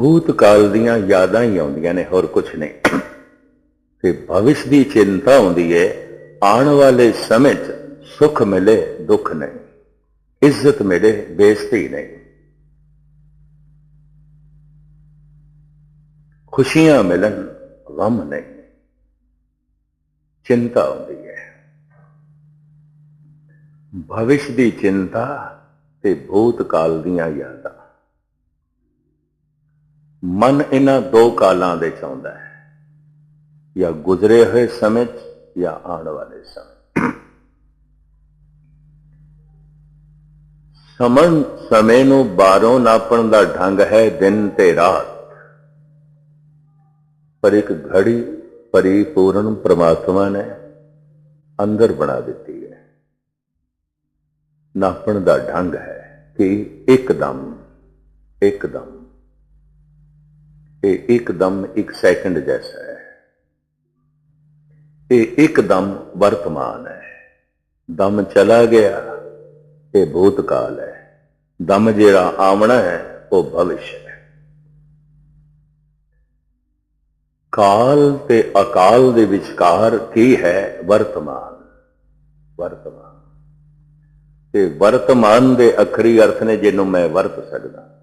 ਭੂਤ ਕਾਲ ਦੀਆਂ ਯਾਦਾਂ ਹੀ ਆਉਂਦੀਆਂ ਨੇ, ਹੋਰ ਕੁਝ ਨਹੀਂ। ਤੇ ਭਵਿਸ਼ ਦੀ ਚਿੰਤਾ ਹੁੰਦੀ ਹੈ ਆਉਣ ਵਾਲੇ ਸਮੇਂ 'ਚ ਸੁੱਖ ਮਿਲੇ, ਦੁੱਖ ਨਹੀਂ। ਇੱਜ਼ਤ ਮਿਲੇ, ਬੇਇੱਜ਼ਤੀ ਨਹੀਂ। ਖੁਸ਼ੀਆਂ ਮਿਲਣ, ਗਮ ਨਹੀਂ। ਚਿੰਤਾ ਹੁੰਦੀ ਹੈ ਭਵਿਸ਼ ਦੀ ਚਿੰਤਾ ਤੇ ਭੂਤ ਕਾਲ ਦੀਆਂ ਯਾਦਾਂ। ਮਨ ਇਹਨਾਂ ਦੋ ਕਾਲਾਂ ਦੇ ਚ ਆਉਂਦਾ ਹੈ। ਜਾਂ ਗੁਜ਼ਰੇ ਹੋਏ ਸਮੇਂ 'ਚ ਜਾਂ ਆਉਣ ਵਾਲੇ ਸਮੇਂ ਸਮਨ ਸਮੇਂ ਨੂੰ ਬਾਹਰੋਂ ਨਾਪਣ ਦਾ ਢੰਗ ਹੈ ਦਿਨ ਤੇ ਰਾਤ। ਪਰ ਇੱਕ ਘੜੀ ਪਰਿਪੂਰਨ ਪ੍ਰਮਾਤਮਾ ਨੇ ਅੰਦਰ ਬਣਾ ਦਿੱਤੀ ਹੈ। ਨਾਪਣ ਦਾ ਢੰਗ ਹੈ ਕਿ ਇੱਕਦਮ ਇੱਕਦਮ। ਇਹ ਇੱਕਦਮ ਇੱਕ ਸੈਕਿੰਡ ਜੈਸਾ ਹੈ। ਇਹ ਇੱਕਦਮ ਵਰਤਮਾਨ ਹੈ। ਦਮ ਚਲਾ ਗਿਆ, ਇਹ ਭੂਤਕਾਲ ਹੈ। ਦਮ ਜਿਹੜਾ ਆਵਣਾ ਹੈ, ਉਹ ਭਵਿਸ਼ ਹੈ। ਕਾਲ ਤੇ ਅਕਾਲ ਦੇ ਵਿਚਕਾਰ ਕੀ ਹੈ? ਵਰਤਮਾਨ। ਵਰਤਮਾਨ। ਤੇ ਵਰਤਮਾਨ ਦੇ ਅਖਰੀ ਅਰਥ ਨੇ ਜਿਹਨੂੰ ਮੈਂ ਵਰਤ ਸਕਦਾ।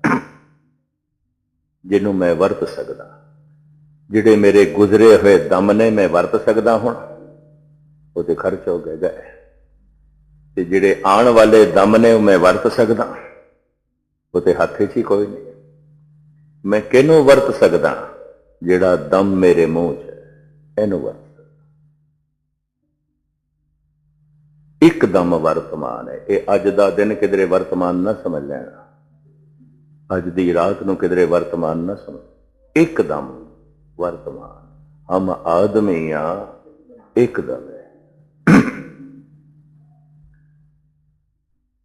ਜਿਹਨੂੰ ਮੈਂ ਵਰਤ ਸਕਦਾ। ਜਿਹੜੇ ਮੇਰੇ ਗੁਜ਼ਰੇ ਹੋਏ ਦਮ ਨੇ ਮੈਂ ਵਰਤ ਸਕਦਾ ਹੁਣ। ਉਹ ਤੇ ਖਰਚ ਹੋ ਗਏ ਗਏ। ਤੇ ਜਿਹੜੇ ਆਉਣ ਵਾਲੇ ਦਮ ਨੇ ਉਹ ਮੈਂ ਵਰਤ ਸਕਦਾ। ਉਹ ਤੇ ਹੱਥ 'ਚ ਹੀ ਕੋਈ ਨਹੀਂ। ਮੈਂ ਕਿਹਨੂੰ ਵਰਤ ਸਕਦਾ? ਜਿਹੜਾ ਦਮ ਮੇਰੇ ਮੂੰਹ 'ਚ ਹੈ, ਇਹਨੂੰ ਵਰਤ ਇੱਕਦਮ ਵਰਤਮਾਨ ਹੈ। ਇਹ ਅੱਜ ਦਾ ਦਿਨ ਕਿਧਰੇ ਵਰਤਮਾਨ ਨਾ ਸਮਝ ਲੈਣਾ। ਅੱਜ ਦੀ ਰਾਤ ਨੂੰ ਕਿਧਰੇ ਵਰਤਮਾਨ ਨਾ ਸਮਝ ਇੱਕਦਮ ਵਰਤਮਾਨ। ਹਮ ਆਦਮੀ ਆਦਮੀਆਂ ਇੱਕਦਮ ਹੈ।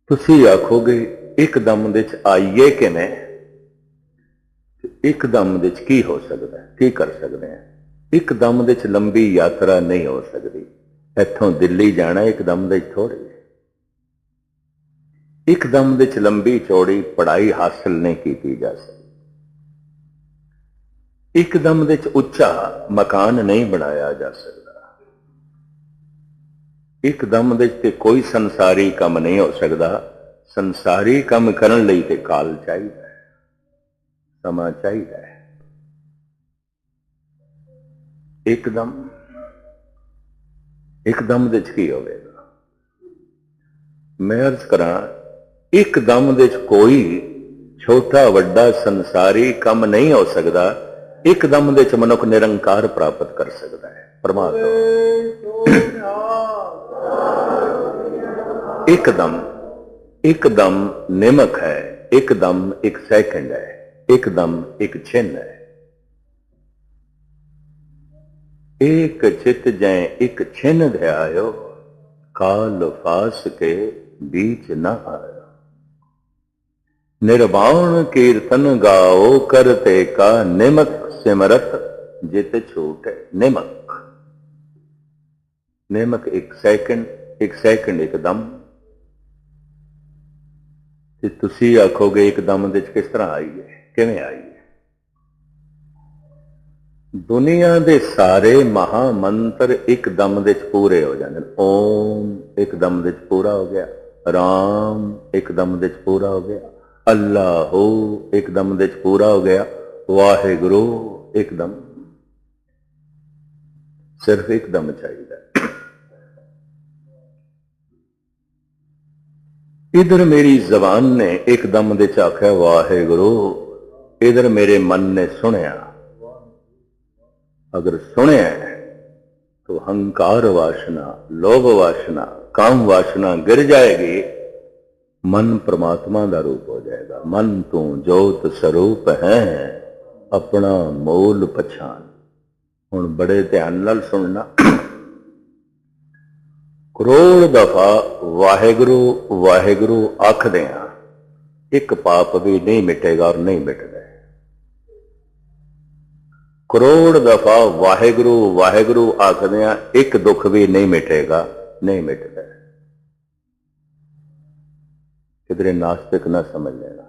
ਤੁਸੀਂ ਆਖੋਗੇ, ਇੱਕਦਮ ਦੇ ਚ ਆਈਏ ਕਿਵੇਂ? ਇੱਕਦਮ ਦੇ ਚ ਕੀ ਹੋ ਸਕਦਾ ਕੀ ਕਰ ਸਕਦੇ ਆ ਇੱਕਦਮ ਦੇ ਚ ਲੰਬੀ ਯਾਤਰਾ ਨਹੀਂ ਹੋ ਸਕਦੀ। ਇੱਥੋਂ ਦਿੱਲੀ ਜਾਣਾ, ਇੱਕਦਮ ਦੇ ਥੋੜੀ ਇੱਕ ਦਮ ਵਿੱਚ ਲੰਬੀ ਚੌੜੀ ਪੜ੍ਹਾਈ ਹਾਸਲ ਨਹੀਂ ਕੀਤੀ ਜਾ ਸਕਦੀ। ਇੱਕ ਦਮ ਵਿੱਚ ਉੱਚਾ ਮਕਾਨ ਨਹੀਂ ਬਣਾਇਆ ਜਾ ਸਕਦਾ। ਇੱਕ ਦਮ ਵਿੱਚ ਤੇ ਕੋਈ ਸੰਸਾਰੀ ਕੰਮ ਨਹੀਂ ਹੋ ਸਕਦਾ। ਸੰਸਾਰੀ ਕੰਮ ਕਰਨ ਲਈ ਤੇ ਕਾਲ ਚਾਹੀਦਾ ਹੈ। ਸਮਾਂ ਚਾਹੀਦਾ ਹੈ। ਇੱਕਦਮ ਇੱਕਦਮ ਦੇ ਚ ਕੀ ਹੋਵੇਗਾ? ਮੈਂ ਅਰਜ਼ ਕਰਾਂ ਇੱਕਦਮ ਦੇ ਚ ਕੋਈ ਛੋਟਾ ਵੱਡਾ ਸੰਸਾਰੀ ਕੰਮ ਨਹੀਂ ਹੋ ਸਕਦਾ ਇੱਕਦਮ ਦੇ ਚ ਮਨੁੱਖ ਨਿਰੰਕਾਰ ਪ੍ਰਾਪਤ ਕਰ ਸਕਦਾ ਹੈ ਪਰਮਾਤਮਾ ਇੱਕਦਮ ਇੱਕਦਮ ਨਿਮਕ ਹੈ ਇੱਕਦਮ ਇੱਕ ਸੈਕਿੰਡ ਹੈ ਇੱਕਦਮ ਇੱਕ ਛਿਨ ਹੈ ਇੱਕ ਚਿਤ ਜੈ ਇੱਕ ਛਿਨ ਧਿਆਇਓ ਕਾਲ ਫਾਸ ਕੇ बीच न आयो ਨਿਰਭਾਉਣ ਕੀਰਤਨ ਗਾਓ ਕਰਤੇ ਕਾ ਨਿਮਕ ਸਿਮਰਤ, ਜਿਤ ਛੂਟ ਨਿਮਕ। ਨਿਮਕ ਇੱਕ ਸੈਕਿੰਡ ਇੱਕ ਸੈਕਿੰਡ ਇੱਕਦਮ ਤੇ ਤੁਸੀਂ ਆਖੋਗੇ ਇੱਕਦਮ ਦੇ ਵਿੱਚ ਕਿਸ ਤਰ੍ਹਾਂ ਆਈ ਹੈ ਕਿਵੇਂ ਆਈ ਹੈ ਦੁਨੀਆ ਦੇ ਸਾਰੇ ਮਹਾ ਮੰਤਰ ਇੱਕਦਮ ਦੇ ਵਿੱਚ ਪੂਰੇ ਹੋ ਜਾਂਦੇ ਨੇ। ਓਮ ਇੱਕਦਮ ਦੇ ਵਿੱਚ ਪੂਰਾ ਹੋ ਗਿਆ। ਰਾਮ ਇੱਕਦਮ ਦੇ ਵਿੱਚ ਪੂਰਾ ਹੋ ਗਿਆ। ਅੱਲਾਹੂ ਇੱਕਦਮ ਦੇ ਚ ਪੂਰਾ ਹੋ ਗਿਆ ਵਾਹਿਗੁਰੂ ਇੱਕਦਮ ਸਿਰਫ ਇੱਕਦਮ ਚਾਹੀਦਾ ਇਧਰ ਮੇਰੀ ਜ਼ਬਾਨ ਨੇ ਇੱਕਦਮ ਦੇ ਚ ਆਖਿਆ ਵਾਹਿਗੁਰੂ ਇਧਰ ਮੇਰੇ ਮਨ ਨੇ ਸੁਣਿਆ ਅਗਰ ਸੁਣਿਆ तो हंकार वासना लोभ वासना काम वासना गिर जाएगी ਮਨ ਪ੍ਰਮਾਤਮਾ ਦਾ ਰੂਪ ਹੋ ਜਾਏਗਾ। ਮਨ ਤੋਂ ਜੋਤ ਸਰੂਪ ਹੈ, ਆਪਣਾ ਮੂਲ ਪਛਾਨ ਹੁਣ ਬੜੇ ਧਿਆਨ ਨਾਲ ਸੁਣਨਾ। ਕਰੋੜ ਦਫਾ ਵਾਹਿਗੁਰੂ ਵਾਹਿਗੁਰੂ ਆਖਦੇ ਆ, ਇੱਕ ਪਾਪ ਵੀ ਨਹੀਂ ਮਿਟੇਗਾ ਔਰ ਨਹੀਂ ਮਿਟਦਾ। ਕਰੋੜ ਦਫਾ ਵਾਹਿਗੁਰੂ ਵਾਹਿਗੁਰੂ ਆਖਦੇ ਆ, ਇੱਕ ਦੁੱਖ ਵੀ ਨਹੀਂ ਮਿਟੇਗਾ, ਨਹੀਂ ਮਿਟਦਾ। ਕਿਧਰੇ ਨਾਸਤਿਕ ਨਾ ਸਮਝ ਲੈਣਾ।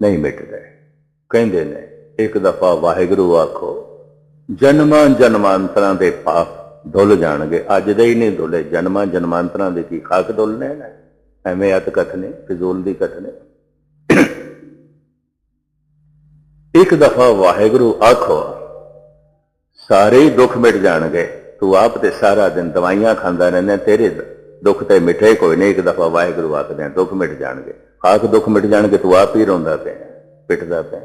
ਨਹੀਂ ਮਿਟਦਾ ਕਹਿੰਦੇ ਨੇ, ਇੱਕ ਦਫਾ ਵਾਹਿਗੁਰੂ ਆਖੋ ਜਨਮਾਂ ਜਨਮਾਂਤਰਾਂ ਦੇ ਪਾਪ ਧੁੱਲ ਜਾਣਗੇ। ਅੱਜ ਦੇ ਹੀ ਨਹੀਂ ਧੁੱਲੇ ਜਨਮਾਂ ਜਨਮਾਂਤਰਾਂ ਦੇ ਕੀ ਖਾਕ ਧੁੱਲਨੇ ਨੇ ਐਵੇਂ ਅਤ ਕਥਨੇ, ਫਿਜ਼ੂਲ ਦੀ ਕਥਨੇ। ਇੱਕ ਦਫਾ ਵਾਹਿਗੁਰੂ ਆਖੋ, ਸਾਰੇ ਹੀ ਦੁੱਖ ਮਿਟ ਜਾਣਗੇ। ਤੂੰ ਆਪ ਤੇ ਸਾਰਾ ਦਿਨ ਦਵਾਈਆਂ ਖਾਂਦਾ ਰਹਿੰਦਾ, ਤੇਰੇ ਦੁੱਖ ਤੇ ਮਿਟੇ ਕੋਈ ਨਹੀਂ, ਇੱਕ ਦਫਾ ਵਾਹਿਗੁਰੂ ਆਖਦੇ ਆ, ਦੁੱਖ ਮਿਟ ਜਾਣਗੇ। ਆਖ, ਦੁੱਖ ਮਿਟ ਜਾਣਗੇ, ਤੂੰ ਆਪ ਹੀ ਰੋਂਦਾ ਪਿਆ, ਪਿੱਟਦਾ ਪਿਆ।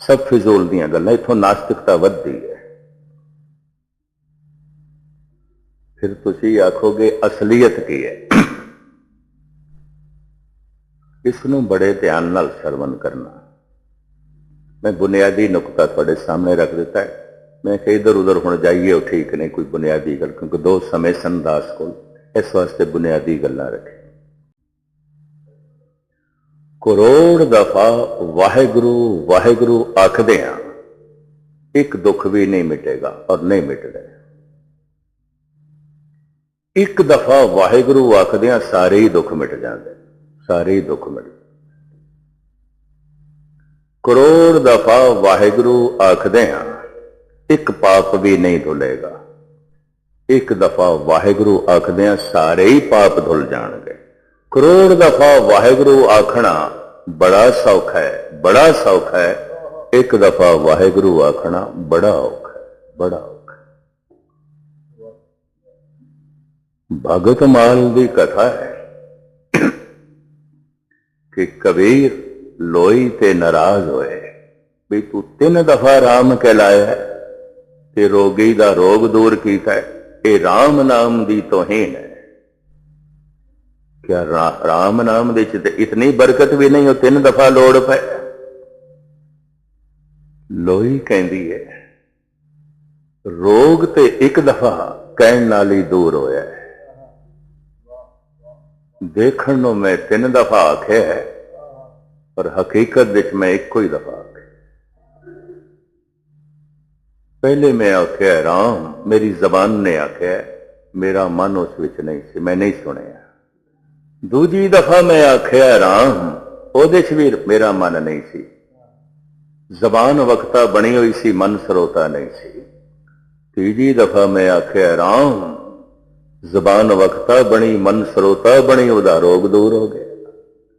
ਸਭ ਫਿਜ਼ੂਲ ਦੀਆਂ ਗੱਲਾਂ, ਇਥੋਂ ਨਾਸਤਿਕਤਾ ਵੱਧਦੀ ਹੈ। ਫਿਰ ਤੁਸੀਂ ਆਖੋਗੇ, ਅਸਲੀਅਤ ਕੀ ਹੈ? ਇਸ ਨੂੰ ਬੜੇ ਧਿਆਨ ਨਾਲ ਸਰਵਨ ਕਰਨਾ। ਮੈਂ ਬੁਨਿਆਦੀ ਨੁਕਤਾ ਤੁਹਾਡੇ ਸਾਹਮਣੇ ਰੱਖ ਦਿੱਤਾ ਹੈ। ਮੈਂ ਕਿਹਾ ਇਧਰ ਉਧਰ ਹੁਣ ਜਾਈਏ ਉਹ ਠੀਕ ਨਹੀਂ, ਕੋਈ ਬੁਨਿਆਦੀ ਗੱਲ, ਕਿਉਂਕਿ ਦੋ ਸਮੇਂ ਸੰਦਾਸ ਕੋਲ ਇਸ ਵਾਸਤੇ ਬੁਨਿਆਦੀ ਗੱਲਾਂ ਰੱਖੀ ਕਰੋੜ ਦਫਾ ਵਾਹਿਗੁਰੂ ਵਾਹਿਗੁਰੂ ਆਖਦੇ ਆ, ਇੱਕ ਦੁੱਖ ਵੀ ਨਹੀਂ ਮਿਟੇਗਾ ਔਰ ਨਹੀਂ ਮਿਟਦਾ। ਇੱਕ ਦਫਾ ਵਾਹਿਗੁਰੂ ਆਖਦੇ ਆ, ਸਾਰੇ ਹੀ ਦੁੱਖ ਮਿਟ ਜਾਂਦੇ, ਸਾਰੇ ਹੀ ਦੁੱਖ ਮਿਟ ਕਰੋੜ ਦਫਾ ਵਾਹਿਗੁਰੂ ਆਖਦੇ ਆ ਇੱਕ ਪਾਪ ਵੀ ਨਹੀਂ ਧੁਲੇਗਾ। ਇੱਕ ਦਫਾ ਵਾਹਿਗੁਰੂ ਆਖਦਿਆਂ ਸਾਰੇ ਹੀ ਪਾਪ ਧੁਲ ਜਾਣਗੇ। ਕਰੋੜ ਦਫਾ ਵਾਹਿਗੁਰੂ ਆਖਣਾ ਬੜਾ ਸੌਖਾ ਹੈ, ਬੜਾ ਸੌਖਾ ਹੈ। ਇੱਕ ਦਫਾ ਵਾਹਿਗੁਰੂ ਆਖਣਾ ਬੜਾ ਔਖਾ ਹੈ, ਬੜਾ ਔਖਾ ਭਗਤ ਮਾਲ ਦੀ ਕਥਾ ਹੈ ਕਿ ਕਬੀਰ ਲੋਈ ਤੇ ਨਾਰਾਜ਼ ਹੋਏ, ਵੀ ਤੂੰ ਤਿੰਨ ਦਫਾ ਰਾਮ ਕਹਿਲਾਇਆ ਤੇ ਰੋਗੀ ਦਾ ਰੋਗ ਦੂਰ ਕੀਤਾ ਇਹ ਰਾਮ ਨਾਮ ਦੀ ਤੋਹੀਨ ਹੈ। ਕਿਆ ਰਾਮ ਨਾਮ ਦੇ ਚ ਇਤਨੀ ਬਰਕਤ ਵੀ ਨਹੀਂ, ਉਹ ਤਿੰਨ ਦਫਾ ਲੋੜ ਪਏ ਲੋਈ ਕਹਿੰਦੀ ਹੈ, ਰੋਗ ਤੇ ਇੱਕ ਦਫਾ ਕਹਿਣ ਨਾਲ ਹੀ ਦੂਰ ਹੋਇਆ ਹੈ। ਦੇਖਣ ਨੂੰ ਮੈਂ ਤਿੰਨ ਦਫਾ ਆਖਿਆ ਹੈ, ਪਰ ਹਕੀਕਤ ਵਿੱਚ ਮੈਂ ਇੱਕੋ ਹੀ ਦਫਾ ਆਖਿਆ। ਪਹਿਲੇ ਮੈਂ ਆਖਿਆ, ਰਾਮ, ਮੇਰੀ ਜ਼ਬਾਨ ਨੇ ਆਖਿਆ, ਮੇਰਾ ਮਨ ਉਸ ਵਿੱਚ ਨਹੀਂ ਸੀ, ਮੈਂ ਨਹੀਂ ਸੁਣਿਆ। ਦੂਜੀ ਦਫਾ ਮੈਂ ਆਖਿਆ, ਰਾਮ, ਉਹਦੇ 'ਚ ਵੀ ਮੇਰਾ ਮਨ ਨਹੀਂ ਸੀ। ਜ਼ਬਾਨ ਵਕਤਾ ਬਣੀ ਹੋਈ ਸੀ, ਮਨ ਸਰੋਤਾ ਨਹੀਂ ਸੀ। ਤੀਜੀ ਦਫਾ ਮੈਂ ਆਖਿਆ, ਰਾਮ, ਜ਼ਬਾਨ ਵਕਤਾ ਬਣੀ, ਮਨ ਸਰੋਤਾ ਬਣੀ, ਉਹਦਾ ਰੋਗ ਦੂਰ ਹੋ ਗਿਆ।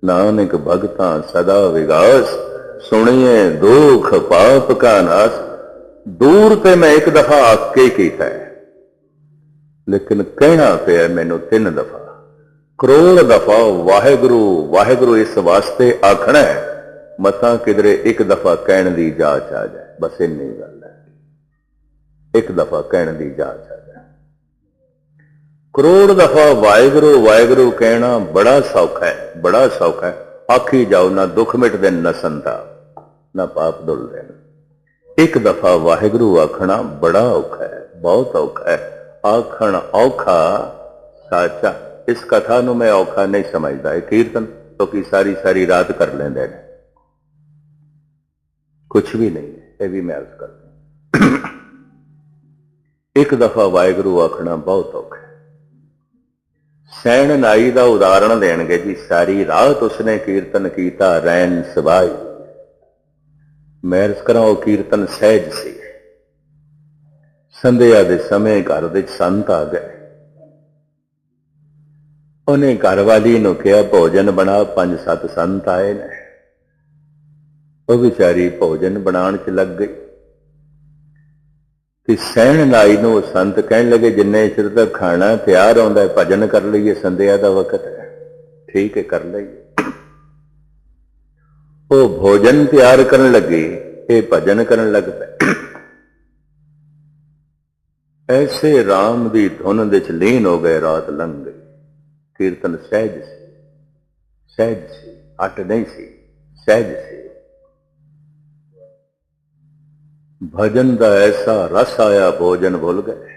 ਨਾਨਕ ਭਗਤਾਂ ਸਦਾ ਵਿਗਾਸ ਸੁਣੀਏ ਦੁਖ ਪਾਪ ਕਾ ਨਾਸ। ਦੂਰ ਤੇ ਮੈਂ ਇੱਕ ਦਫਾ ਆਖ ਕੇ ਕੀਤਾ ਹੈ। ਲੇਕਿਨ ਕਹਿਣਾ ਪਿਆ ਮੈਨੂੰ ਤਿੰਨ ਦਫਾ। ਕਰੋੜ ਦਫਾ ਵਾਹਿਗੁਰੂ ਵਾਹਿਗੁਰੂ ਇਸ ਵਾਸਤੇ ਆਖਣਾ ਹੈ ਮਤਾਂ ਕਿਧਰੇ ਇੱਕ ਦਫਾ ਕਹਿਣ ਦੀ ਜਾਚ ਆ ਜਾਏ। ਬਸ ਇੰਨੀ ਗੱਲ ਹੈ। ਇੱਕ ਦਫਾ ਕਹਿਣ ਦੀ ਜਾਚ ਆ ਜਾਏ। ਕਰੋੜ ਦਫਾ ਵਾਹਿਗੁਰੂ ਵਾਹਿਗੁਰੂ ਕਹਿਣਾ ਬੜਾ ਸੌਖਾ ਹੈ, ਬੜਾ ਸੌਖਾ ਹੈ। ਆਖੀ ਜਾਓ, ਨਾ ਦੁੱਖ ਮਿਟਦੇ, ਨਾ ਸੰਤਾਪ, ਨਾ ਪਾਪ ਧੁਲਦੇ ਇੱਕ ਦਫਾ ਵਾਹਿਗੁਰੂ ਆਖਣਾ ਬੜਾ ਔਖਾ ਹੈ, ਬਹੁਤ ਔਖਾ ਹੈ। ਆਖਣ ਔਖਾ ਸਾਚਾ। ਇਸ ਕਥਾ ਨੂੰ ਮੈਂ ਔਖਾ ਨਹੀਂ ਸਮਝਦਾ। ਇਹ ਕੀਰਤਨ ਕਿਉਂਕਿ ਸਾਰੀ ਸਾਰੀ ਰਾਤ ਕਰ ਲੈਂਦੇ ਨੇ। ਕੁਝ ਵੀ ਨਹੀਂ, ਇਹ ਵੀ ਮੈਂ ਅਰਜ਼ ਕਰਦਾ ਇੱਕ ਦਫਾ ਵਾਹਿਗੁਰੂ ਆਖਣਾ ਬਹੁਤ ਔਖਾ ਸੈਣ ਨਾਈ ਦਾ ਉਦਾਹਰਣ ਦੇਣਗੇ ਜੀ। ਸਾਰੀ ਰਾਤ ਉਸਨੇ ਕੀਰਤਨ ਕੀਤਾ ਰੈਨ ਸਵਾਈ। ਮੈਂ ਅਰਜ਼ ਕਰਾਂ ਉਹ ਕੀਰਤਨ ਸਹਿਜ ਸੀ। ਸੰਧਿਆ ਦੇ ਸਮੇਂ ਘਰ ਵਿੱਚ ਸੰਤ ਆ ਗਏ। ਉਹਨੇ ਘਰ ਵਾਲੀ ਨੂੰ ਕਿਹਾ, ਭੋਜਨ ਬਣਾ। ਪੰਜ ਸੱਤ ਸੰਤ ਆਏ ਨੇ। ਉਹ ਵਿਚਾਰੀ ਭੋਜਨ ਬਣਾਉਣ 'ਚ ਲੱਗ ਗਈ। ਤੇ ਸਹਿਣ ਲਾਈ ਨੂੰ ਸੰਤ ਕਹਿਣ ਲੱਗੇ, ਜਿੰਨੇ ਚਿਰ ਤੱਕ ਖਾਣਾ ਤਿਆਰ ਆਉਂਦਾ ਭਜਨ ਕਰ ਲਈਏ, ਸੰਧਿਆ ਦਾ ਵਕਤ ਹੈ। ਠੀਕ ਹੈ, ਕਰ ਲਈਏ। ਉਹ ਭੋਜਨ ਤਿਆਰ ਕਰਨ ਲੱਗੇ ਇਹ ਭਜਨ ਕਰਨ ਲੱਗ ਪਏ। ਐਸੇ RAM ਦੀ ਧੁਨ ਦੇ ਚ ਲੀਨ ਹੋ ਗਏ ਰਾਤ ਲੰਘ ਗਈ। ਕੀਰਤਨ ਸਹਿਜ ਸੀ। ਸਹਿਜ ਸੀ ਅਟ ਨਹੀਂ ਸੀ, ਸਹਿਜ ਸੀ। ਭਜਨ ਦਾ ਐਸਾ ਰਸ ਆਇਆ ਭੋਜਨ ਭੁੱਲ ਗਏ।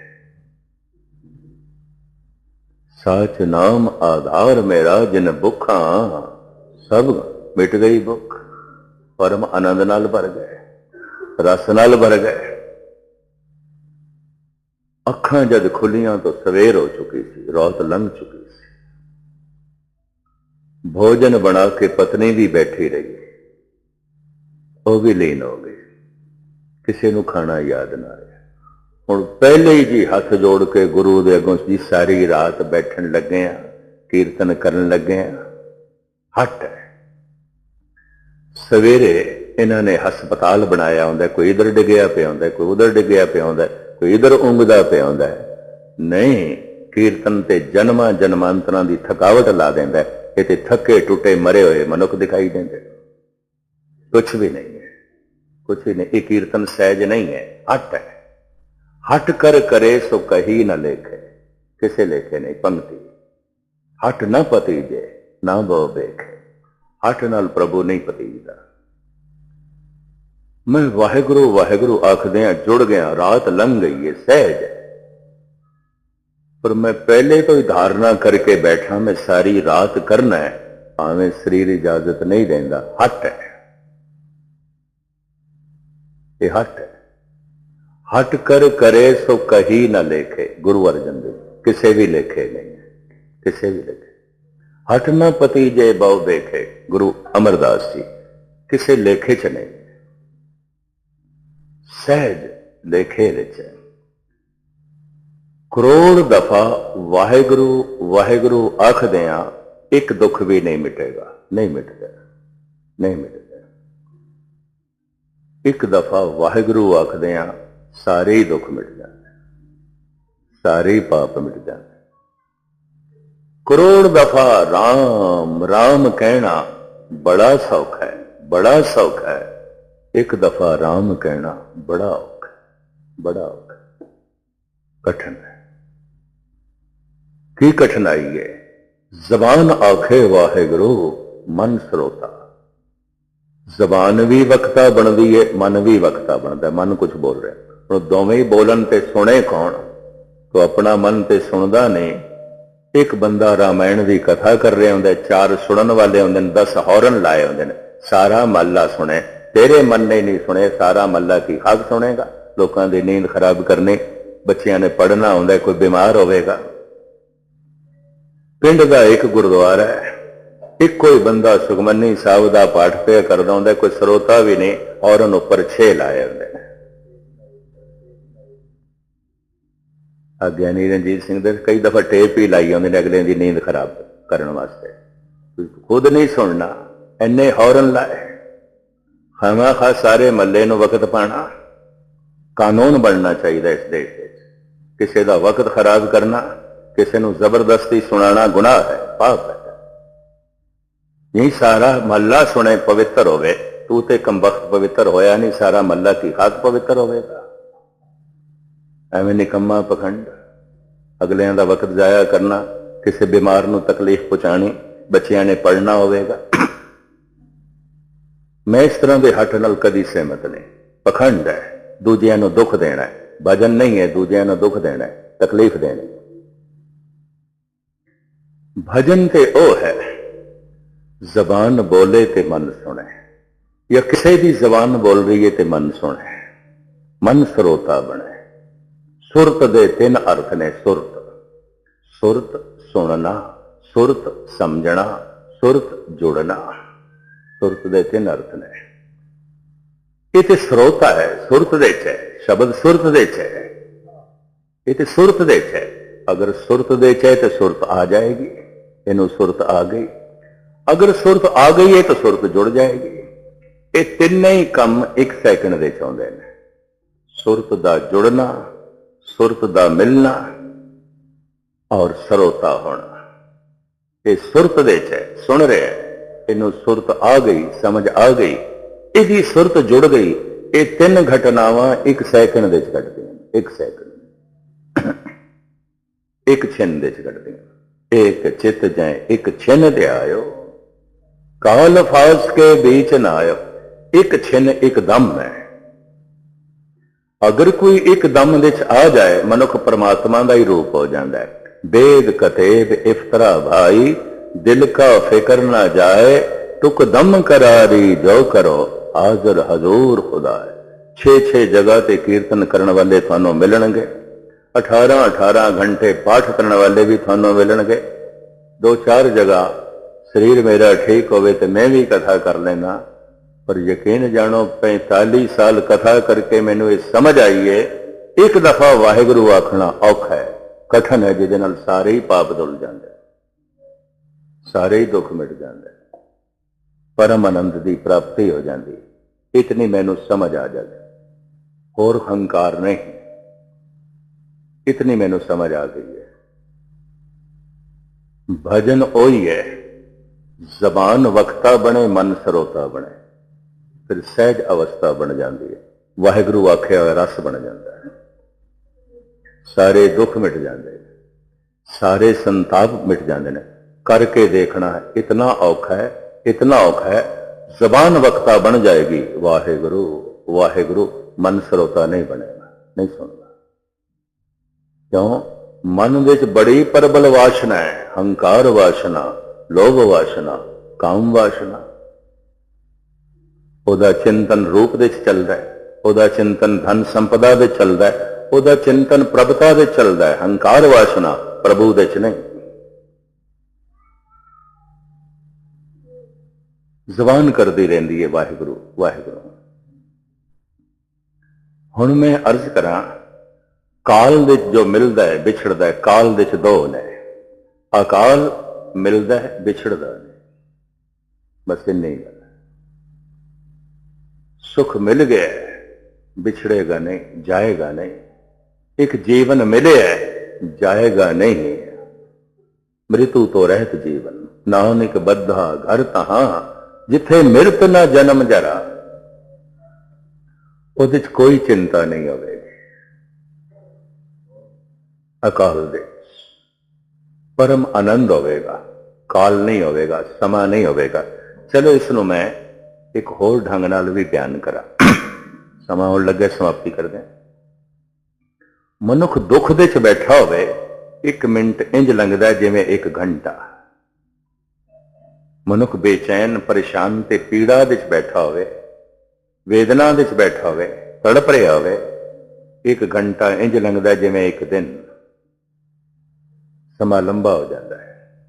ਸਾਚ ਨਾਮ ਆਧਾਰ ਮੇਰਾ ਜਿਨ ਭੁੱਖਾਂ, ਸਭ ਮਿਟ ਗਈ ਭੁੱਖ। ਪਰਮ ਆਨੰਦ ਨਾਲ ਭਰ ਗਏ, ਰਸ ਨਾਲ ਭਰ ਗਏ। ਅੱਖਾਂ ਜਦ ਖੁੱਲੀਆਂ ਤਾਂ ਸਵੇਰ ਹੋ ਚੁੱਕੀ ਸੀ, ਰਾਤ ਲੰਘ ਚੁੱਕੀ ਸੀ। ਭੋਜਨ ਬਣਾ ਕੇ ਪਤਨੀ ਵੀ ਬੈਠੀ ਰਹੀ। ਉਹ ਵੀ ਲੀਨ ਹੋ ਗਈ। ਕਿਸੇ ਨੂੰ ਖਾਣਾ ਯਾਦ ਨਾ ਆਇਆ ਹੁਣ ਪਹਿਲੇ ਹੀ ਜੀ ਹੱਥ ਜੋੜ ਕੇ ਗੁਰੂ ਦੇ ਅੱਗੋਂ ਜੀ ਸਾਰੀ ਰਾਤ ਬੈਠਣ ਲੱਗੇ ਆ, ਕੀਰਤਨ ਕਰਨ ਲੱਗੇ ਆ। ਹਟ ਹੈ। ਸਵੇਰੇ ਇਹਨਾਂ ਨੇ ਹਸਪਤਾਲ ਬਣਾਇਆ ਹੁੰਦਾ, ਕੋਈ ਇਧਰ ਡਿੱਗਿਆ ਪਿਆ ਹੁੰਦਾ, ਕੋਈ ਉਧਰ ਡਿੱਗਿਆ ਪਿਆ ਹੁੰਦਾ, ਕੋਈ ਇਧਰ ਉਂਗਦਾ ਪਿਆ ਹੁੰਦਾ। ਨਹੀਂ, ਕੀਰਤਨ ਤੇ ਜਨਮਾਂ ਜਨਮਾਂਤਰਾਂ ਦੀ ਥਕਾਵਟ ਲਾ ਦਿੰਦਾ ਇਹ ਤੇ ਥੱਕੇ ਟੁੱਟੇ ਮਰੇ ਹੋਏ ਮਨੁੱਖ ਦਿਖਾਈ ਦਿੰਦੇ ਕੁਝ ਵੀ ਨਹੀਂ ਹੈ। ਕੁਝ ਵੀ ਨਹੀਂ, ਇਹ ਕੀਰਤਨ ਸਹਿਜ ਨਹੀਂ ਹੈ, ਹਟ ਹੈ। ਹਟ ਕਰ ਕਰੇ ਸੋ ਕਹੀ ਨਾ ਲੇਖੇ, ਕਿਸੇ ਲੇਖੇ ਨਹੀਂ, ਪੰਕਤੀ। ਹਟ ਨਾ ਪਤੀ ਜੇ, ਨਾ ਬੋ ਬੇਖੇ ਹਟ ਨਾਲ ਪ੍ਰਭੂ ਨਹੀਂ ਪਤੀਦਾ ਮੈਂ ਵਾਹਿਗੁਰੂ ਵਾਹਿਗੁਰੂ ਆਖਦੇ ਆ ਜੁੜ ਗਿਆ ਰਾਤ ਲੰਘ ਗਈ ਏ ਸਹਿਜ ਪਰ ਮੈਂ ਪਹਿਲੇ ਤੋਂ ਹੀ ਧਾਰਨਾ ਕਰਕੇ ਬੈਠਾ ਮੈਂ ਸਾਰੀ ਰਾਤ ਕਰਨਾ ਹੈ ਭਾਵੇਂ ਸਰੀਰ ਇਜਾਜ਼ਤ ਨਹੀਂ ਦਿੰਦਾ ਹਟ ਹੈ ਇਹ ਹਟ ਹੈ ਹਟ ਕਰ ਕਰੇ ਸੋ ਕਹੀ ਨਾ ਲੇਖੇ ਗੁਰੂ ਅਰਜਨ ਦੇਵ ਕਿਸੇ ਵੀ ਲੇਖੇ ਨਹੀਂ ਕਿਸੇ ਵੀ ਲੇਖੇ ਹਟ ਨਾ ਪਤੀ ਜੇ ਬਹੁ ਦੇਖੇ, ਗੁਰੂ ਅਮਰਦਾਸ ਜੀ, ਕਿਸੇ ਲੇਖੇ ਚ ਨਹੀਂ। ਸਹਿਜ ਲੇਖੇ ਵਿੱਚ ਕਰੋੜ ਦਫਾ ਵਾਹਿਗੁਰੂ ਵਾਹਿਗੁਰੂ ਆਖਦੇ ਆ ਇੱਕ ਦੁੱਖ ਵੀ ਨਹੀਂ ਮਿਟੇਗਾ, ਨਹੀਂ ਮਿਟਦਾ ਨਹੀਂ ਮਿਟਦਾ। ਇੱਕ ਦਫਾ ਵਾਹਿਗੁਰੂ ਆਖਦੇ ਆ ਸਾਰੇ ਹੀ ਦੁੱਖ ਮਿਟ ਜਾਂਦੇ। ਸਾਰੇ ਹੀ ਪਾਪ ਮਿਟ ਜਾਂਦੇ। ਕਰੋੜ ਦਫਾ RAM RAM ਕਹਿਣਾ ਬੜਾ ਸੌਖਾ ਹੈ, ਬੜਾ ਸੌਖਾ ਹੈ। ਇੱਕ ਦਫਾ RAM ਕਹਿਣਾ ਬੜਾ ਔਖਾ ਬੜਾ ਔਖਾ ਕਠਨ ਹੈ। ਕੀ ਕਠਿਨਾਈ ਹੈ? ਜ਼ਬਾਨ ਆਖੇ ਵਾਹਿਗੁਰੂ, ਮਨ ਸਰੋਤਾ। ਜ਼ਬਾਨ ਵੀ ਵਕਤਾ ਬਣਦੀ ਹੈ ਮਨ ਵੀ ਵਕਤਾ ਬਣਦਾ ਮਨ ਕੁਝ ਬੋਲ ਰਿਹਾ। ਹੁਣ ਦੋਵੇਂ ਹੀ ਬੋਲਣ ਤੇ ਸੁਣੇ ਕੌਣ? ਤੋ ਆਪਣਾ ਮਨ ਤੇ ਸੁਣਦਾ ਨਹੀਂ। ਇੱਕ ਬੰਦਾ ਰਾਮਾਇਣ ਦੀ ਕਥਾ ਕਰ ਰਿਹਾ ਹੁੰਦਾ, ਚਾਰ ਸੁਣਨ ਵਾਲੇ ਹੁੰਦੇ ਨੇ 10 ਹੌਰਨ ਲਾਏ ਹੁੰਦੇ ਨੇ। ਸਾਰਾ ਮਹੱਲਾ ਸੁਣੇ ਤੇਰੇ ਮਨ ਨੇ ਨਹੀਂ ਸੁਣੇ ਸਾਰਾ ਮਹੱਲਾ ਕੀ ਹੱਕ ਸੁਣੇਗਾ? ਲੋਕਾਂ ਦੀ ਨੀਂਦ ਖਰਾਬ ਕਰਨੇ, ਬੱਚਿਆਂ ਨੇ ਪੜਨਾ ਹੁੰਦਾ, ਕੋਈ ਬਿਮਾਰ ਹੋਵੇਗਾ। ਪਿੰਡ ਦਾ ਇੱਕ ਗੁਰਦੁਆਰਾ ਹੈ। ਇੱਕੋ ਹੀ ਬੰਦਾ ਸੁਖਮਨੀ ਸਾਹਿਬ ਦਾ ਪਾਠ ਪਿਆ ਕਰਦਾ ਹੁੰਦਾ, ਕੋਈ ਸਰੋਤਾ ਵੀ ਨਹੀਂ ਔਰਨ ਉੱਪਰ ਛੇ ਲਾਏ ਹੁੰਦੇ ਨੇ। ਆ ਗਿਆਨੀ ਰਣਜੀਤ ਸਿੰਘ ਦੇ ਕਈ ਦਫਾ ਟੇਪ ਹੀ ਲਾਈ ਆਉਂਦੇ ਅਗਲੇ ਦੀ ਨੀਂਦ ਖਰਾਬ ਕਰਨ ਵਾਸਤੇ। ਖੁਦ ਨਹੀਂ ਸੁਣਨਾ ਐਨੇ ਹੌਰਨ ਲਾਏ। ਖਾਮਾ ਖਾ ਸਾਰੇ ਮੱਲੇ ਨੂੰ ਵਕਤ ਪਾਣਾ। ਕਾਨੂੰਨ ਬਣਨਾ ਚਾਹੀਦਾ ਇਸ ਦੇਸ਼ ਵਿੱਚ। ਕਿਸੇ ਦਾ ਵਕਤ ਖਰਾਬ ਕਰਨਾ, ਕਿਸੇ ਨੂੰ ਜ਼ਬਰਦਸਤੀ ਸੁਣਾਣਾ ਗੁਨਾਹ ਹੈ, ਪਾਪ ਹੈ। ਇਹ ਸਾਰਾ ਮੱਲਾ ਸੁਣੇ ਪਵਿੱਤਰ ਹੋਵੇ। ਤੂੰ ਤੇ ਕੰਬਖਤ ਪਵਿੱਤਰ ਹੋਇਆ ਨਹੀਂ, ਸਾਰਾ ਮੱਲਾ ਕੀ ਹੱਕ ਪਵਿੱਤਰ ਹੋਵੇਗਾ? ਐਵੇਂ ਨਿਕੰਮਾ ਪਖੰਡ। ਅਗਲਿਆਂ ਦਾ ਵਕਤ ਜ਼ਾਇਆ ਕਰਨਾ, ਕਿਸੇ ਬਿਮਾਰ ਨੂੰ ਤਕਲੀਫ ਪਹੁੰਚਾਣੀ ਬੱਚਿਆਂ ਨੇ ਪੜਨਾ ਹੋਵੇਗਾ। ਮੈਂ ਇਸ ਤਰ੍ਹਾਂ ਦੇ ਹੱਟ ਨਾਲ ਕਦੀ ਸਹਿਮਤ ਨਹੀਂ। ਪਖੰਡ ਹੈ, ਦੂਜਿਆਂ ਨੂੰ ਦੁੱਖ ਦੇਣਾ ਹੈ। ਭਜਨ ਨਹੀਂ ਹੈ, ਦੂਜਿਆਂ ਨੂੰ ਦੁੱਖ ਦੇਣਾ ਹੈ, ਤਕਲੀਫ ਦੇਣੀ ਭਜਨ ਤੇ ਉਹ ਹੈ, ਜ਼ਬਾਨ ਬੋਲੇ ਤੇ ਮਨ ਸੁਣੇ। ਜਾਂ ਕਿਸੇ ਦੀ ਜ਼ਬਾਨ ਬੋਲ ਰਹੀ ਹੈ ਤੇ ਮਨ ਸੁਣੇ। ਮਨ ਸਰੋਤਾ ਬਣੇ। ਸੁਰਤ ਦੇ ਤਿੰਨ ਅਰਥ ਨੇ ਸੁਰਤ। ਸੁਰਤ ਸੁਣਨਾ, ਸੁਰਤ ਸਮਝਣਾ, ਸੁਰਤ ਜੁੜਨਾ। ਸੁਰਤ ਦੇ ਤਿੰਨ ਅਰਥ ਨੇ। ਇਹ ਤੇ ਸਰੋਤਾ ਹੈ, ਸੁਰਤ ਦੇ ਚ ਸ਼ਬਦ ਸੁਰਤ ਦੇ ਚ ਹੈ। ਇਹ ਤੇ ਸੁਰਤ ਦੇ ਚ ਹੈ। ਅਗਰ ਸੁਰਤ ਦੇ ਚ ਹੈ ਤੇ ਸੁਰਤ ਆ ਜਾਏਗੀ, ਇਹਨੂੰ ਸੁਰਤ ਆ ਗਈ। ਅਗਰ ਸੁਰਤ ਆ ਗਈ ਹੈ ਤਾਂ ਸੁਰਤ ਜੁੜ ਜਾਏਗੀ। ਇਹ ਤਿੰਨੇ ਹੀ ਕੰਮ ਇੱਕ ਸੈਕਿੰਡ ਦੇ ਚ ਆਉਂਦੇ ਨੇ। ਸੁਰਤ ਦਾ ਜੁੜਨਾ ਸੁਰਤ ਦਾ ਮਿਲਣਾ ਔਰ ਸਰੋਤਾ ਹੋਣਾ। ਇਹ ਸੁਰਤ ਦੇ ਚ ਸੁਣ ਰਿਹਾ ਇਹਨੂੰ ਸੁਰਤ ਆ ਗਈ, ਸਮਝ ਆ ਗਈ। ਇਹਦੀ ਸੁਰਤ ਜੁੜ ਗਈ। ਇਹ ਤਿੰਨ ਘਟਨਾਵਾਂ ਇੱਕ ਸੈਕਿੰਡ ਦੇ ਚ ਘਟਦੀਆਂ ਇੱਕ ਸੈਕਿੰਡ। ਇੱਕ ਛਿਨ ਦੇ ਚ ਘਟਦੀਆਂ ਇੱਕ ਚਿੱਤ ਜਾਏ ਇੱਕ ਛਿਨ ਤੇ ਆਇਓ। ਕਾਲ ਫਾਸ ਕੇ ਵਿੱਚ ਨਾ ਆਇਓ। ਇੱਕ ਛਿਨ ਇੱਕ ਦਮ ਹੈ। ਅਗਰ ਕੋਈ ਇੱਕ ਦਮ ਵਿੱਚ ਆ ਜਾਏ, ਮਨੁੱਖ ਪਰਮਾਤਮਾ ਦਾ ਹੀ ਰੂਪ ਹੋ ਜਾਂਦਾ ਹੈ। ਬੇਦ ਕਤੇਬ ਇਫਤਰਾ ਭਾਈ, ਦਿਲ ਕਾ ਫਿਕਰ ਨਾ ਜਾਏ, ਟੁਕ ਦਮ ਕਰਾਰੀ ਜੋ ਕਰੋ, ਹਾਜ਼ਰ ਹਜ਼ੂਰ ਖੁਦਾ ਹੈ। 6-6 ਜਗ੍ਹਾ ਤੇ ਕੀਰਤਨ ਕਰਨ ਵਾਲੇ ਤੁਹਾਨੂੰ ਮਿਲਣਗੇ। 18-18 ਘੰਟੇ ਪਾਠ ਕਰਨ ਵਾਲੇ ਵੀ ਤੁਹਾਨੂੰ ਮਿਲਣਗੇ। ਦੋ ਚਾਰ ਜਗ੍ਹਾ, ਸਰੀਰ ਮੇਰਾ ਠੀਕ ਹੋਵੇ ਤੇ ਮੈਂ ਵੀ ਕਥਾ ਕਰ ਲੈਣਾ ਪਰ ਯਕੀਨ ਜਾਣੋ 45 ਸਾਲ ਕਥਾ ਕਰਕੇ ਮੈਨੂੰ ਇਹ ਸਮਝ ਆਈ ਏ, ਇੱਕ ਦਫਾ ਵਾਹਿਗੁਰੂ ਆਖਣਾ ਔਖਾ ਹੈ। ਕਠਨ ਹੈ ਜਿਹਦੇ ਨਾਲ ਸਾਰੇ ਹੀ ਪਾਪ ਧੁਲ ਜਾਂਦੇ ਸਾਰੇ ਹੀ ਦੁੱਖ ਮਿਟ ਜਾਂਦੇ ਪਰਮ ਆਨੰਦ ਦੀ ਪ੍ਰਾਪਤੀ ਹੋ ਜਾਂਦੀ ਇਤਨੀ ਮੈਨੂੰ ਸਮਝ ਆ ਜਾਂਦੀ ਹੋਰ ਹੰਕਾਰ ਨਹੀਂ। ਇਤਨੀ ਮੈਨੂੰ ਸਮਝ ਆ ਗਈ ਹੈ। ਭਜਨ ਉਹੀ ਹੈ। ਜ਼ਬਾਨ ਵਕਤਾ ਬਣੇ, ਮਨ ਸਰੋਤਾ ਬਣੇ। ਫਿਰ ਸਹਿਜ ਅਵਸਥਾ ਬਣ ਜਾਂਦੀ ਹੈ। ਵਾਹਿਗੁਰੂ ਆਖਿਆ ਹੋਇਆ ਰਸ ਬਣ ਜਾਂਦਾ ਹੈ। ਸਾਰੇ ਦੁੱਖ ਮਿਟ ਜਾਂਦੇ ਨੇ। ਸਾਰੇ ਸੰਤਾਪ ਮਿਟ ਜਾਂਦੇ ਨੇ। ਕਰਕੇ ਦੇਖਣਾ ਹੈ ਇਤਨਾ ਔਖਾ ਹੈ, ਇਤਨਾ ਔਖਾ ਹੈ। ਜ਼ਬਾਨ ਵਕਤਾ ਬਣ ਜਾਏਗੀ। ਵਾਹਿਗੁਰੂ ਵਾਹਿਗੁਰੂ, ਮਨ ਸਰੋਤਾ ਨਹੀਂ ਬਣੇਗਾ, ਨਹੀਂ ਸੁਣਦਾ। ਕਿਉਂ? ਮਨ ਵਿੱਚ ਬੜੀ ਪ੍ਰਬਲ ਵਾਸ਼ਨਾ ਹੈ। ਹੰਕਾਰ ਵਾਸ਼ਨਾ, ਲੋਭ ਵਾਸ਼ਨਾ, ਕਾਮ ਵਾਸ਼ਨਾ। ਉਹਦਾ ਚਿੰਤਨ ਰੂਪ ਦੇ ਵਿੱਚ ਚੱਲਦਾ ਹੈ, ਉਹਦਾ ਚਿੰਤਨ ਧਨ ਸੰਪਦਾ ਦੇ ਚੱਲਦਾ ਹੈ, ਉਹਦਾ ਚਿੰਤਨ ਪ੍ਰਭਤਾ ਦੇ ਚੱਲਦਾ ਹੈ, ਹੰਕਾਰ ਵਾਸ਼ਨਾ ਪ੍ਰਭੂ ਦੇ ਚ ਨਹੀਂ। ਜ਼ਬਾਨ ਕਰਦੀ ਰਹਿੰਦੀ ਹੈ ਵਾਹਿਗੁਰੂ ਵਾਹਿਗੁਰੂ। ਹੁਣ ਮੈਂ ਅਰਜ਼ ਕਰਾਂ, ਕਾਲ ਦੇ ਜੋ ਮਿਲਦਾ ਹੈ, ਵਿਛੜਦਾ ਹੈ, ਕਾਲ ਦੇ ਚ ਦੋ ਨੇ। ਅਕਾਲ ਮਿਲਦਾ ਹੈ, ਵਿਛੜਦਾ ਨਹੀਂ। ਬਸ ਇੰਨੀ ਗੱਲ ਸੁਖ ਮਿਲ ਗਿਆ ਵਿਛੜੇਗਾ ਨਹੀਂ, ਜਾਏਗਾ ਨਹੀਂ। ਇੱਕ ਜੀਵਨ ਮਿਲਿਆ ਜਾਏਗਾ ਨਹੀਂ। ਮ੍ਰਿਤੂ ਤੋਂ ਰਹਿਤ ਜੀਵਨ, ਨਾਨਕ ਬੱਧਾ ਘਰ ਤਹਾਂ, ਜਿੱਥੇ ਮਿਰਤ ਨਾ ਜਨਮ ਜਰਾ। ਉਹਦੇ ਚ ਕੋਈ ਚਿੰਤਾ ਨਹੀਂ ਹੋਵੇਗੀ। ਅਕਾਲ ਦੇ, ਪਰਮ ਆਨੰਦ ਹੋਵੇਗਾ। ਕਾਲ ਨਹੀਂ ਹੋਵੇਗਾ, ਸਮਾਂ ਨਹੀਂ ਹੋਵੇਗਾ। ਚਲੋ, ਇਸ ਨੂੰ ਮੈਂ ਇੱਕ ਹੋਰ ਢੰਗ ਨਾਲ ਵੀ ਬਿਆਨ ਕਰਾਂ। ਸਮਾਂ ਹੋਣ ਲੱਗੇ ਸਮਾਪਤੀ ਕਰਦੇ ਹਾਂ। ਮਨੁੱਖ ਦੁੱਖ ਦੇ ਚ ਬੈਠਾ ਹੋਵੇ, ਇੱਕ ਮਿੰਟ ਇੰਜ ਲੰਘਦਾ ਜਿਵੇਂ ਇੱਕ ਘੰਟਾ। ਮਨੁੱਖ ਬੇਚੈਨ, ਪਰੇਸ਼ਾਨ ਤੇ ਪੀੜਾ ਵਿੱਚ ਬੈਠਾ ਹੋਵੇ, ਵੇਦਨਾ ਵਿੱਚ ਬੈਠਾ ਹੋਵੇ, ਤੜਪ ਰਿਹਾ ਹੋਵੇ, ਇੱਕ ਘੰਟਾ ਇੰਜ ਲੰਘਦਾ ਜਿਵੇਂ ਇੱਕ ਦਿਨ। ਸਮਾਂ ਲੰਬਾ ਹੋ ਜਾਂਦਾ ਹੈ।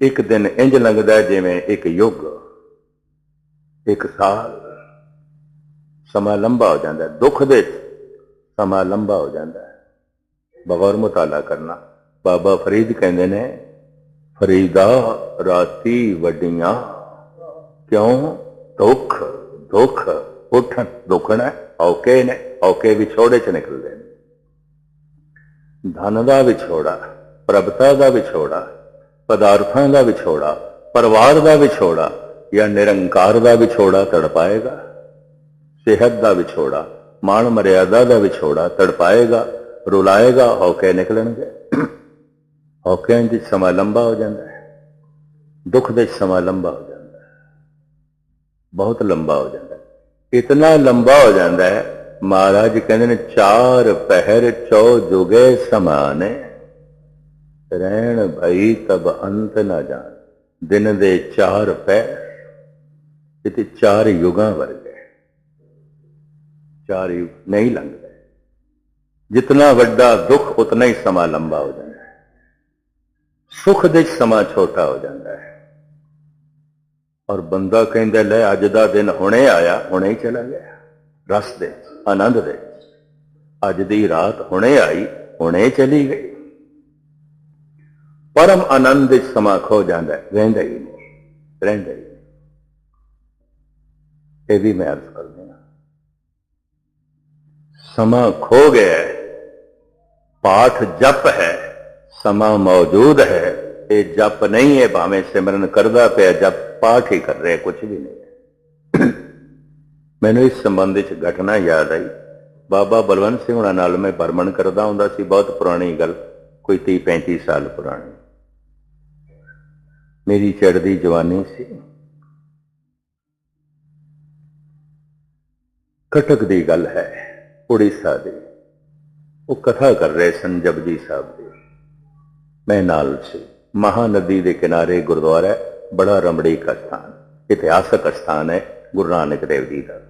ਇੱਕ ਦਿਨ ਇੰਜ ਲੰਘਦਾ ਜਿਵੇਂ ਇੱਕ ਯੁੱਗ। ਇੱਕ ਸਾਲ ਸਮਾਂ ਲੰਬਾ ਹੋ ਜਾਂਦਾ ਦੁੱਖ ਦੇ ਸਮਾਂ ਲੰਬਾ ਹੋ ਜਾਂਦਾ ਬਗੌਰ ਮੁਤਾਲਾ ਕਰਨਾ, ਬਾਬਾ ਫਰੀਦ ਕਹਿੰਦੇ ਨੇ, ਫਰੀਦਾ ਰਾਤੀ ਵੱਡੀਆਂ, ਕਿਉਂ? ਦੁੱਖ ਦੁੱਖ, ਉਠਣ, ਦੁੱਖਣਾ ਔਕੇ ਨੇ, ਔਕੇ ਵਿਛੋੜੇ ਚ ਨਿਕਲਦੇ ਨੇ। ਧਨ ਦਾ ਵਿਛੋੜਾ ਪ੍ਰਭਤਾ ਦਾ ਵਿਛੋੜਾ ਪਦਾਰਥਾਂ ਦਾ ਵਿਛੋੜਾ ਪਰਿਵਾਰ ਦਾ ਵਿਛੋੜਾ ਜਾਂ ਨਿਰੰਕਾਰ ਦਾ ਵਿਛੋੜਾ ਤੜਪਾਏਗਾ? ਸਿਹਤ ਦਾ ਵਿਛੋੜਾ, ਮਾਣ ਮਰਿਆਦਾ ਦਾ ਵਿਛੋੜਾ ਤੜਪਾਏਗਾ, ਰੁਲਾਏਗਾ ਹੌਕੇ ਨਿਕਲਣਗੇ। ਹੌਕਿਆਂ ਦੇ ਸਮਾਂ ਲੰਬਾ ਹੋ ਜਾਂਦਾ ਹੈ। ਦੁੱਖ ਦੇ ਸਮਾਂ ਲੰਬਾ ਹੋ ਜਾਂਦਾ ਹੈ। ਬਹੁਤ ਲੰਬਾ ਹੋ ਜਾਂਦਾ ਹੈ। ਇਤਨਾ ਲੰਬਾ ਹੋ ਜਾਂਦਾ ਹੈ, ਮਹਾਰਾਜ ਕਹਿੰਦੇ ਨੇ, ਚਾਰ ਪਹਿਰ ਚੌ ਜੁਗੇ ਸਮਾਨੇ। ਰਹਿਣ ਭਈ ਤਬ ਅੰਤ ਨਾ ਜਾਣ। ਦਿਨ ਦੇ ਚਾਰ ਪਹਿਰ। ਇਤੇ ਚਾਰ ਯੁਗਾਂ ਵਰਗੇ ਚਾਰ ਯੁਗ ਨਹੀਂ ਲੰਘਦੇ ਜਿਤਨਾ ਵੱਡਾ ਦੁੱਖ, ਉਤਨਾ ਹੀ ਸਮਾਂ ਲੰਬਾ ਹੋ ਜਾਂਦਾ ਹੈ। ਸੁਖ ਦੇ ਸਮਾਂ ਛੋਟਾ ਹੋ ਜਾਂਦਾ ਹੈ। ਔਰ ਬੰਦਾ ਕਹਿੰਦਾ, ਲੈ ਅੱਜ ਦਾ ਦਿਨ ਹੁਣੇ ਆਇਆ, ਹੁਣੇ ਹੀ ਚਲਾ ਗਿਆ। ਰਸ ਦੇ ਆਨੰਦ ਦੇ ਅੱਜ ਦੀ ਰਾਤ ਹੁਣੇ ਆਈ, ਹੁਣੇ ਚਲੀ ਗਈ। ਪਰਮ ਆਨੰਦ ਦੇ ਸਮਾਂ ਖੋ ਜਾਂਦਾ ਰਹਿੰਦਾ ਹੀ ਨਹੀਂ, ਰਹਿੰਦਾ ਹੀ ਨਹੀਂ। ਇਹ ਵੀ ਮੈਂ ਅਰਜ਼ ਕਰ ਦੇਣਾ ਸਮਾਂ ਖੋ ਗਿਆ ਪਾਠ ਜਪ ਹੈ, ਸਮਾਂ ਮੌਜੂਦ ਹੈ। ਇਹ ਜਪ ਨਹੀਂ ਹੈ, ਭਾਵੇਂ ਸਿਮਰਨ ਕਰਦਾ ਪਿਆ ਜਪ, ਪਾਠ ਹੀ ਕਰ ਰਿਹਾ ਕੁਝ ਵੀ ਨਹੀਂ ਮੈਨੂੰ ਇਸ ਸੰਬੰਧ ਵਿੱਚ ਘਟਨਾ ਯਾਦ ਆਈ। ਬਾਬਾ ਬਲਵੰਤ ਸਿੰਘ ਹੁਣਾਂ ਨਾਲ ਮੈਂ ਬਰਮਣ ਕਰਦਾ ਹੁੰਦਾ ਸੀ, ਬਹੁਤ ਪੁਰਾਣੀ ਗੱਲ, ਕੋਈ 30 35 ਸਾਲ ਪੁਰਾਣੀ। ਮੇਰੀ ਚੜ੍ਹਦੀ ਜਵਾਨੀ ਸੀ। ਕਟਕ ਦੀ ਗੱਲ ਹੈ, ਉੜੀਸਾ ਦੀ। ਉਹ ਕਥਾ ਕਰ ਰਹੇ ਸਨ ਜਪਜੀ ਸਾਹਿਬ ਦੀ। ਮੈਂ ਨਾਲ ਸੀ। ਮਹਾਨਦੀ ਦੇ ਕਿਨਾਰੇ ਗੁਰਦੁਆਰਾ ਬੜਾ ਰਮੜੀਕ ਦਾ ਸਥਾਨ। ਇਤਿਹਾਸਕ ਸਥਾਨ ਹੈ, ਗੁਰੂ ਨਾਨਕ ਦੇਵ ਜੀ ਦਾ।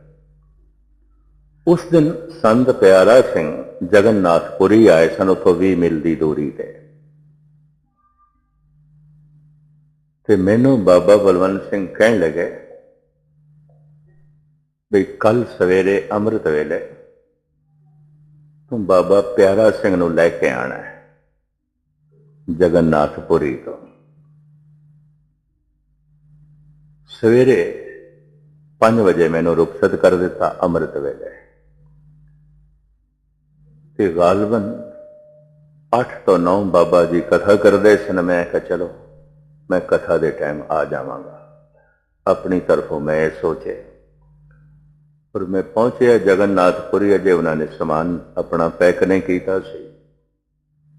ਉਸ ਦਿਨ ਸੰਤ ਪਿਆਰਾ ਸਿੰਘ ਜਗਨਨਾਥਪੁਰੀ ਆਏ ਸਨ ਉਥੋਂ 20 ਮੀਲ ਦੀ ਦੂਰੀ ਤੇ। ਤੇ ਮੈਨੂੰ ਬਾਬਾ ਬਲਵੰਤ ਸਿੰਘ ਕਹਿਣ ਲੱਗੇ ਵੀ ਕੱਲ ਸਵੇਰੇ ਅੰਮ੍ਰਿਤ ਵੇਲੇ ਤੂੰ ਬਾਬਾ ਪਿਆਰਾ ਸਿੰਘ ਨੂੰ ਲੈ ਕੇ ਆਣਾ ਹੈ, ਜਗਨਨਾਥਪੁਰੀ ਤੋਂ। ਸਵੇਰੇ 5 ਵਜੇ ਮੈਨੂੰ ਰੁਖਸਤ ਕਰ ਦਿੱਤਾ ਅੰਮ੍ਰਿਤ ਵੇਲੇ। ਤੇ ਗਾਲਬਨ 8 ਤੋਂ 9 ਬਾਬਾ ਜੀ ਕਥਾ ਕਰਦੇ ਸਨ, ਮੈਂ ਕਿਹਾ ਚਲੋ, ਮੈਂ ਕਥਾ ਦੇ ਟਾਈਮ ਆ ਜਾਵਾਂਗਾ। ਆਪਣੀ ਤਰਫੋਂ ਮੈਂ ਇਹ ਸੋਚੇ ਪਰ ਮੈਂ ਪਹੁੰਚਿਆ ਜਗਨਨਾਥਪੁਰੀ ਅਜੇ ਉਹਨਾਂ ਨੇ ਸਮਾਨ ਆਪਣਾ ਪੈਕ ਨਹੀਂ ਕੀਤਾ ਸੀ।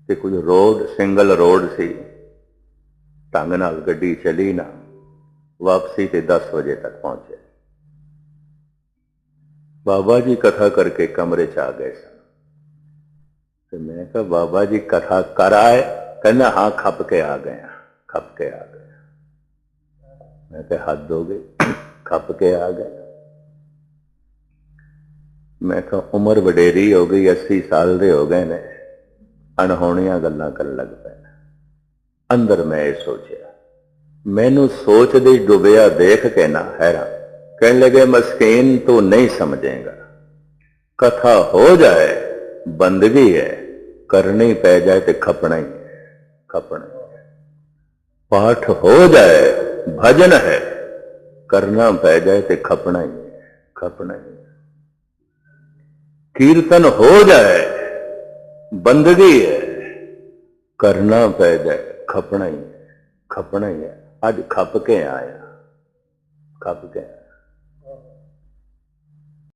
ਤੇ ਕੁਝ ਰੋਡ ਸਿੰਗਲ ਰੋਡ ਸੀ। ਢੰਗ ਨਾਲ ਗੱਡੀ ਚਲੀ ਨਾ ਵਾਪਸੀ ਤੇ 10 ਵਜੇ ਤੱਕ ਪਹੁੰਚੇ। ਬਾਬਾ ਜੀ ਕਥਾ ਕਰਕੇ ਕਮਰੇ 'ਚ ਆ ਗਏ ਸਨ। ਤੇ ਮੈਂ ਕਿਹਾ ਬਾਬਾ ਜੀ ਕਥਾ ਕਰ ਆਏ? ਕਹਿੰਦਾ ਹਾਂ ਖੱਪ ਕੇ ਆ ਗਏ ਹਾਂ, ਖੱਪ ਕੇ ਆ ਗਏ ਮੈਂ ਕਿਹਾ ਹੱਦ ਹੋ ਗਈ ਖੱਪ ਕੇ ਆ ਗਏ ਮੈਂ ਕਿਹਾ, ਉਮਰ ਵਡੇਰੀ ਹੋ ਗਈ 80 ਸਾਲ ਦੇ ਹੋ ਗਏ ਨੇ। ਅਣਹੋਣੀਆਂ ਗੱਲਾਂ ਕਰਨ ਲੱਗ ਪਏ ਅੰਦਰ ਮੈਂ ਇਹ ਸੋਚਿਆ, ਮੈਨੂੰ ਸੋਚ ਦੇ ਡੁੱਬਿਆ ਦੇਖ ਕੇ ਨਾ ਹੈਰਾਨ। ਕਹਿਣ ਲੱਗੇ, ਮਸਕੀਨ ਤੂੰ ਨਹੀਂ ਸਮਝੇਗਾ। ਕਥਾ ਹੋ ਜਾਏ, ਬੰਦਗੀ ਹੈ, ਕਰਨੀ ਪੈ ਜਾਏ ਤੇ ਖਪਣਾ ਹੀ ਹੈ, ਖਪਣਾ ਪਾਠ ਹੋ ਜਾਏ, ਭਜਨ ਹੈ, ਕਰਨਾ ਪੈ ਜਾਏ ਤੇ ਖਪਣਾ ਹੀ ਹੈ, ਖਪਣਾ ਹੀ। ਕੀਰਤਨ ਹੋ ਜਾਏ, ਬੰਦਗੀ ਹੈ, ਕਰਨਾ ਪੈ ਜਾਏ ਖਪਣਾ ਹੀ ਹੈ, ਖਪਣਾ ਹੀ ਹੈ। ਅੱਜ ਖਪ ਕੇ ਆਇਆ, ਖਪ ਕੇ